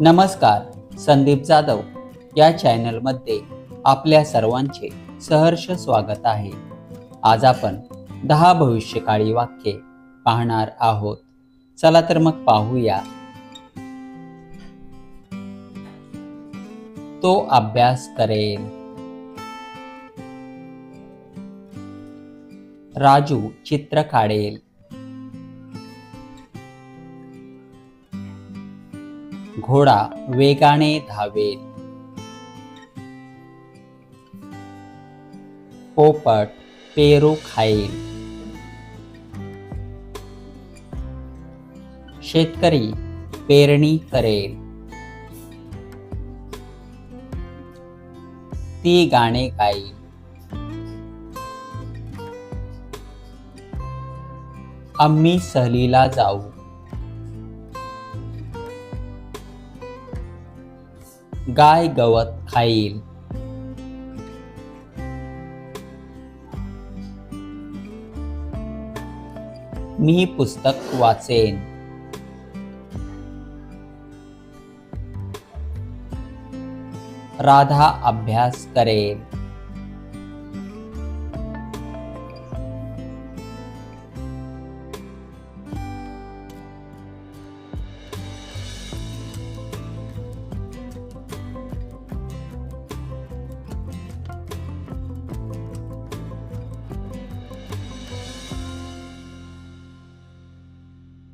नमस्कार संदीप जाधव या चॅनलमध्ये आपल्या सर्वांचे सहर्ष स्वागत आहे. आज आपण दहा भविष्यकाळी वाक्ये पाहणार आहोत. चला तर मग पाहूया. तो अभ्यास करेल. राजू चित्र काढेल. घोडा वेगाने धावेल पोपट पेरू खाईल. शेतकरी पेरणी करेल. ती गाणे गाईल. आम्ही सहलीला जाऊ. गाय गवत खाईल. मी पुस्तक वाचेन. राधा अभ्यास करेल.